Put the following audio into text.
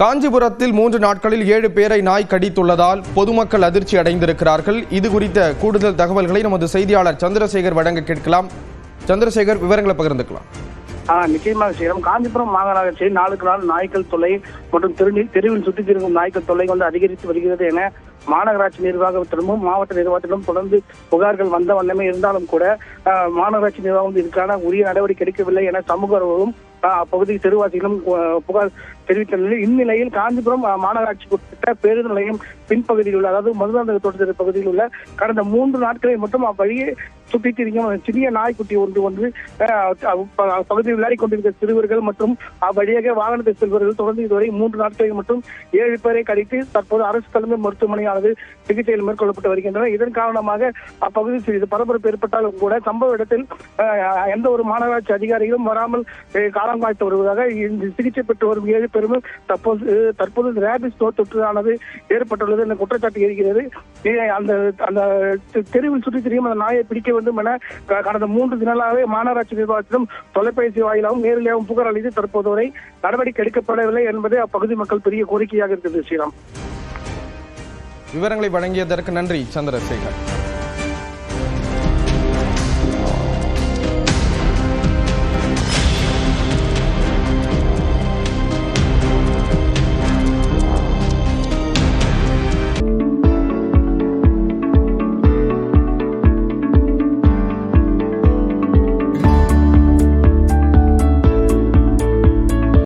காஞ்சிபுரத்தில் மூன்று நாட்களில் ஏழு பேரை நாய் கடித்துள்ளதால் பொதுமக்கள் அதிர்ச்சி அடைந்திருக்கிறார்கள். இது குறித்த கூடுதல் தகவல்களை நமது செய்தியாளர் சந்திரசேகர் வழங்க கேட்கலாம். சந்திரசேகர் விவரங்களை பகிர்ந்துக்கலாம். நிச்சயமாக செய்யலாம் காஞ்சிபுரம் மாநகராட்சியில் நாளுக்கு நாள் நாய்க்கள் தொல்லை மற்றும் தெருவில் தெருவில் சுற்றித் திரிக்கும் நாய்க்கள் தொல்லை வந்து அதிகரித்து வருகிறது என மாநகராட்சி நிர்வாகத்திடமும் மாவட்ட நிர்வாகத்திலும் தொடர்ந்து புகார்கள் வந்த வண்ணமே இருந்தாலும் கூட மாநகராட்சி நிர்வாகம் இதுக்கான இதற்கான உரிய நடவடிக்கை எடுக்கவில்லை என சமூக உறவும் அப்பகுதி தெருவாசிகளும் புகார் தெரிவித்த நிலையில் இந்நிலையில் காஞ்சிபுரம் மாநகராட்சி மாநகராட்சிக்கு உட்பட்ட பேருந்து நிலையம் பின்பகுதியில் உள்ள அதாவது மதுராந்தக தோட்டத்தில் பகுதியில் உள்ள கடந்த மூன்று நாட்களை மட்டும் அவ்வழியே சுற்றி திரியும் சிறிய நாய்க்குட்டி ஒன்று ஒன்று பகுதியில் விளையாடி கொண்டிருந்த சிறுவர்கள் மற்றும் அவ்வழியாக வாகனத்தில் செல்வர்கள் தொடர்ந்து இதுவரை மூன்று நாட்களில் மட்டும் ஏழு பேரை கடித்து தற்போது அரசு தலைமை மருத்துவமனையானது சிகிச்சையில் மேற்கொள்ளப்பட்டு வருகின்றன. இதன் காரணமாக அப்பகுதியில் சிறிது பரபரப்பு ஏற்பட்டாலும் கூட சம்பவ இடத்தில் எந்த ஒரு மாநகராட்சி அதிகாரிகளும் வராமல் காலம் காய்த்து வருவதாக சிகிச்சை பெற்று வரும் ஏழு பேரும் தற்போது தற்போது ரேபிஸ் நோய் தொற்றானது ஏற்பட்டுள்ளது என்ற குற்றச்சாட்டு இருக்கிறது அந்த அந்த தெருவில் சுற்றி திரியும் அந்த நாயை பிடிக்க வேண்டும் என கடந்த மூன்று தினங்களாகவே மாநகராட்சி நிர்வாகத்திலும் தொலைபேசி வாயிலாகவும் நேரிலாகவும் புகார் அளித்து தற்போது வரை நடவடிக்கை எடுக்கப்படவில்லை என்பதே அப்பகுதி மக்கள் பெரிய கோரிக்கையாக இருக்கிறது ஸ்ரீராம். விவரங்களை வழங்கியதற்கு நன்றி சந்திரசேகர்.